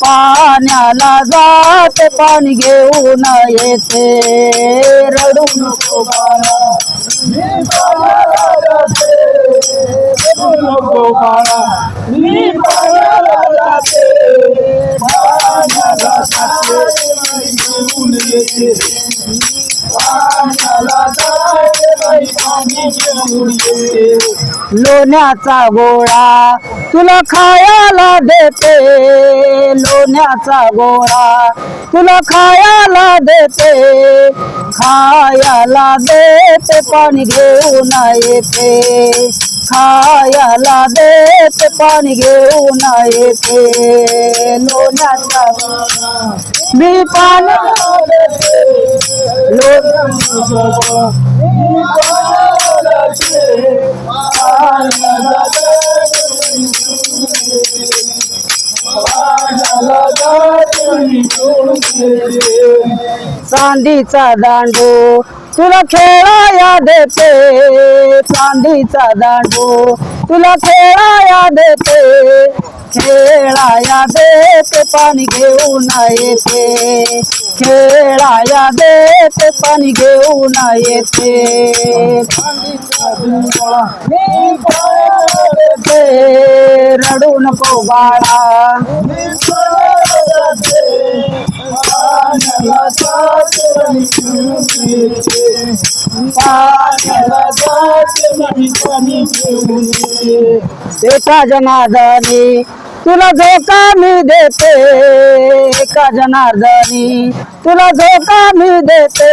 पाण्याला जात पाणी घेऊन येते. रडू नको बाळा. लोण्याचा गोळा तुला खायला देते. लोण्याचा गोळा तुला खायला देते. खायला देते पाणी घेऊन येते. खायला देते पाणी घेऊन येते. लोण्याचा मी पाणी चांदीचा दांडू तुला खेळाया देते चांदीचा दांडू. तुला खेळाया देते खेळाया देते पाणी घेऊन येते. खेळाया देते पाणी घेऊन येते. रडून दांडू एका जनार्दनी तुला जो मी देते एका जनार्दनी तुला धोका मी देते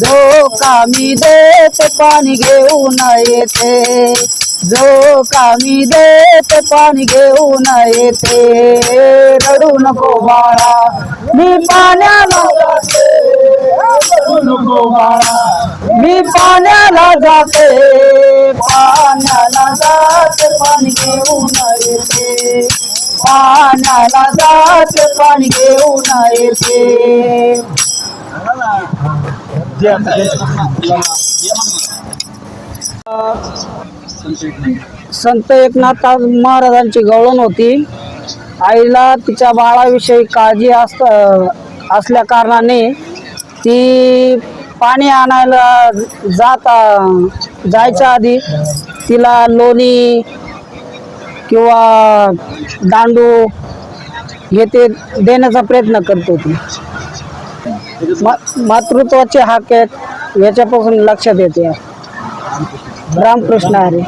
धोका मी देते पाणी घेऊन येते जो कामी देते पाणी घेऊन येते. रडू नको बाळा मी पाण्याला नको बाळा. मी पाण्याला जाते पाण्याला जाते पाणी घेऊन येते. पाण्याला जाते पाणी घेऊन येते. संत एकनाथ महाराजांची गवळण होती. आईला तिच्या बाळाविषयी काळजी असल्या कारणाने ती पाणी आणायला जात जायच्या आधी तिला लोणी किंवा दांडू हे ते देण्याचा प्रयत्न करतो ती मातृत्वाचे हाक आहेत याच्यापासून लक्षात येते रामकृष्ण हरी.